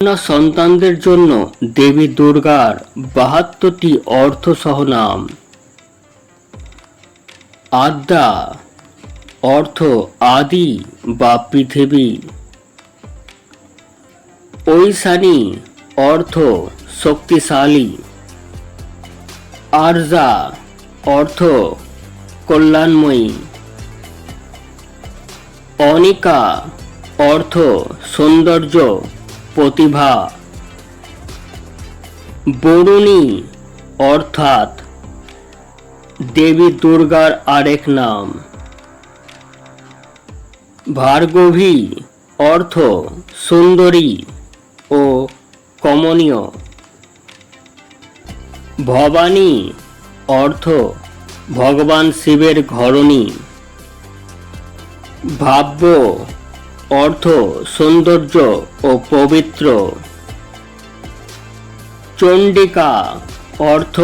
সন্তানদের জন্য দেবী দুর্গার বাহাত্তরটি অর্থসহ নাম আদ্যা অর্থ আদি বা পৃথিবী। ঐশানী অর্থ শক্তিশালী। আরজা অর্থ কল্যাণময়ী। অনিকা অর্থ সৌন্দর্য। প্রতিভা। বরুণী, অর্থাৎ দেবী দুর্গার আরেক নাম। ভার্গভী অর্থ সুন্দরী ও কমনীয়। ভবানী, অর্থ ভগবান শিবের ঘরণী। ভাব্য অর্থ, সৌন্দর্য ও পবিত্র। চণ্ডিকা, অর্থ,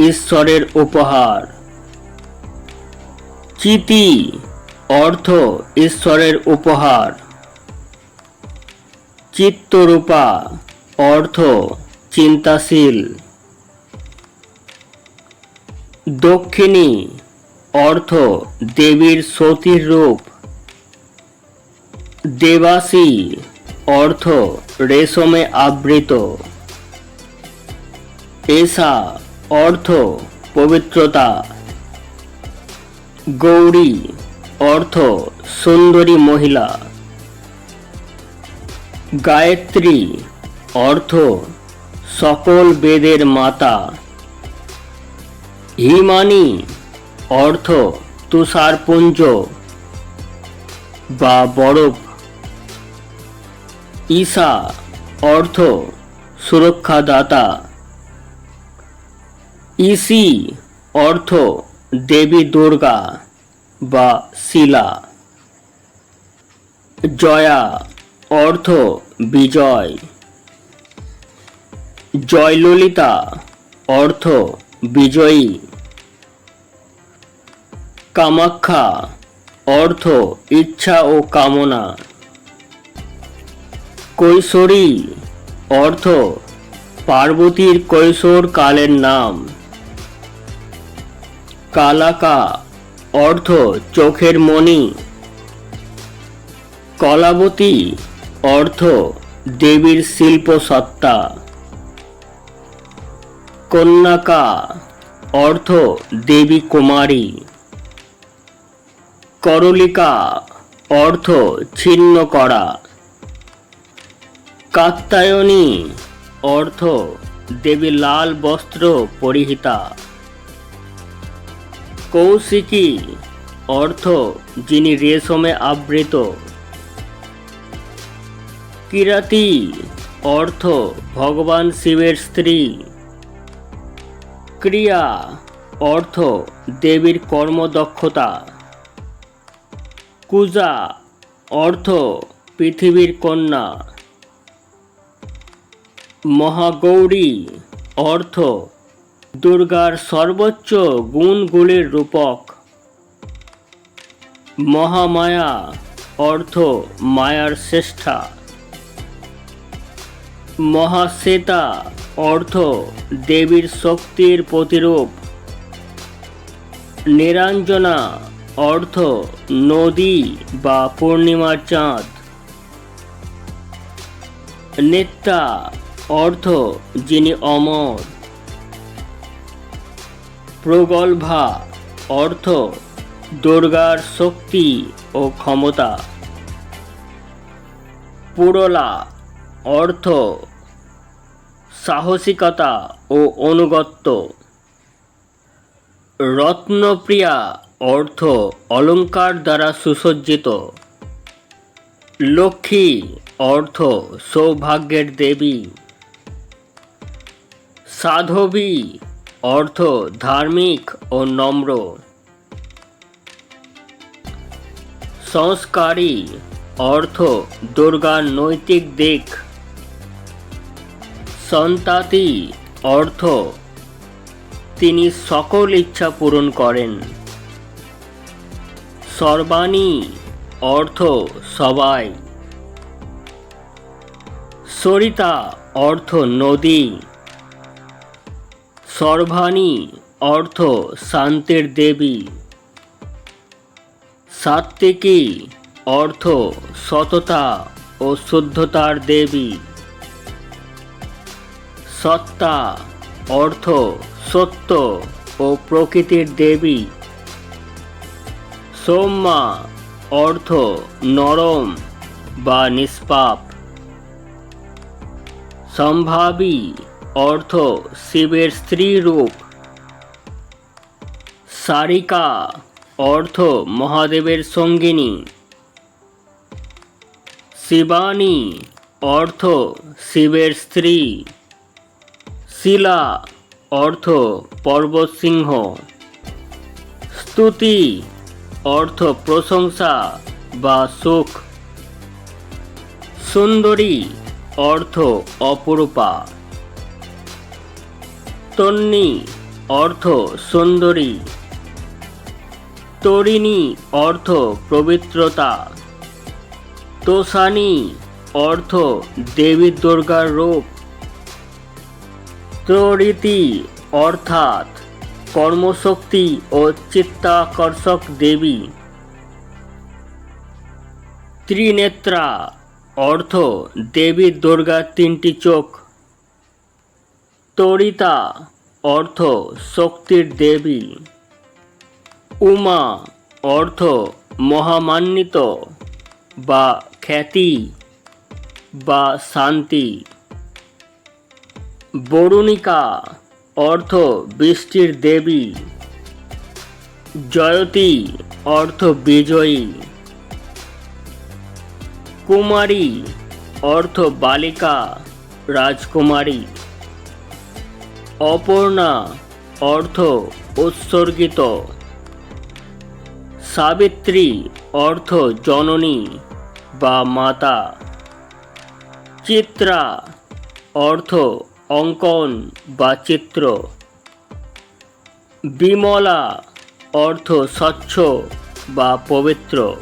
ঈশ্বরের উপহার। চিতি, অর্থ, ঈশ্বরের উপহার। চিত্তরূপা, অর্থ, চিন্তাশীল। দক্ষিণী, অর্থ, দেবীর সতীর রূপ। দেবাসী অর্থ রেশমে আবৃত। এসা অর্থ পবিত্রতা। গৌরী, অর্থ সুন্দরী মহিলা। গায়ত্রী, অর্থ সকল বেদের মাতা। হিমানি, অর্থ তুষারপুঞ্জ। বা বরফ ঈশা অর্থ, সুরক্ষাদাতা। ইসি অর্থ, দেবী দুর্গা বা শিলা। জয়া, অর্থ, বিজয়। জয়ললিতা, অর্থ, বিজয়ী। কামাখ্যা, অর্থ, ইচ্ছা ও কামনা। কৈশোরী অর্থ পার্বতীর কৈশোর কালের নাম। কালাকা অর্থ চোখের মণি। কলাবতী অর্থ দেবীর শিল্প সত্তা কন্যাকা অর্থ দেবী কুমারী। করলিকা অর্থ ছিন্ন করা। কাত্তায়নী অর্থ দেবী লাল বস্ত্র পরিহিতা। কৌশিকী অর্থ যিনি রেশমে আবৃত। কিরাতি অর্থ ভগবান শিবের স্ত্রী। ক্রিয়া অর্থ দেবীর কর্মদক্ষতা। কুজা অর্থ পৃথিবীর কন্যা। মহাগৌরী, অর্থ, দুর্গার সর্বোচ্চ গুণগুলির রূপক। মহামায়া, অর্থ, মায়ার শ্রেষ্ঠা। মহাশ্বেতা, অর্থ, দেবীর শক্তির প্রতিরূপ। নিরঞ্জনা, অর্থ, নদী বা পূর্ণিমার চাঁদ। নিত্যা অর্থ যিনি অমর। প্রগল্ভা অর্থ দুর্গার শক্তি ও ক্ষমতা। পুরলা অর্থ সাহসিকতা ও অনুগত্য। রত্নপ্রিয়া অর্থ অলঙ্কার দ্বারা সুসজ্জিত। লক্ষ্মী অর্থ সৌভাগ্যের দেবী। সাধবী অর্থ ধার্মিক ও নম্র। সংস্কারী অর্থ দুর্গার নৈতিক দিক। সন্তাতি অর্থ তিনি সকল ইচ্ছা পূরণ করেন। সর্বাণী অর্থ সবাই। সরিতা অর্থ নদী। সর্বাণী অর্থ শান্তির দেবী। সাত্ত্বিকী অর্থ সততা ও শুদ্ধতার দেবী। সত্তা অর্থ সত্য ও প্রকৃতির দেবী। সোম্মা অর্থ নরম বা নিষ্পাপ। সম্ভাবী অর্থ, শিবের স্ত্রী রূপ সারিকা, অর্থ, মহাদেবের সঙ্গিনী। শিবানী, অর্থ, শিবের স্ত্রী। শিলা, অর্থ পর্বত সিংহ স্তুতি, অর্থ, প্রশংসা বা সুখ। সুন্দরী, অর্থ, অপরূপা। তন্নি, অর্থ সুন্দরী। তরিণী, অর্থ পবিত্রতা। তোষানি অর্থ দেবী দুর্গার রূপ। ত্ররীতি অর্থাৎ কর্মশক্তি ও চিত্তাকর্ষক দেবী। ত্রিনেত্রা, অর্থ দেবী দুর্গার তিনটি চোখ। তরিতা, অর্থ শক্তির দেবী। উমা, অর্থ মহামান্বিত বা খ্যাতি বা শান্তি। বরুণিকা, অর্থ বৃষ্টির দেবী। জয়তী, অর্থ বিজয়ী। কুমারী, অর্থ বালিকা, রাজকুমারী। অপর্ণা অর্থ উৎসর্গিত। সাবিত্রী অর্থ জননী বা মাতা। চিত্রা অর্থ অঙ্কন বা চিত্র। বিমলা অর্থ স্বচ্ছ বা পবিত্র।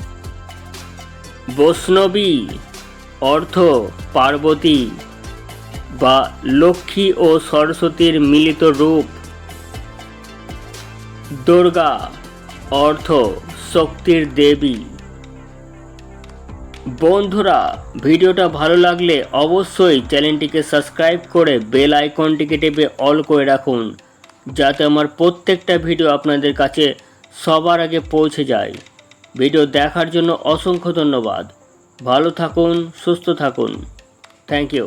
বৈষ্ণবী অর্থ পার্বতী বা লক্ষ্মী ও সরস্বতীর মিলিত রূপ। দুর্গা, অর্থ, শক্তির দেবী। বন্ধুরা, ভিডিওটা ভালো লাগলে অবশ্যই চ্যানেলটিকে সাবস্ক্রাইব করে বেল আইকনটিকে টেপে অল করে রাখুন, যাতে আমার প্রত্যেকটা ভিডিও আপনাদের কাছে সবার আগে পৌঁছে যায়। ভিডিও দেখার জন্য অসংখ্য ধন্যবাদ। ভালো থাকুন, সুস্থ থাকুন। Thank you.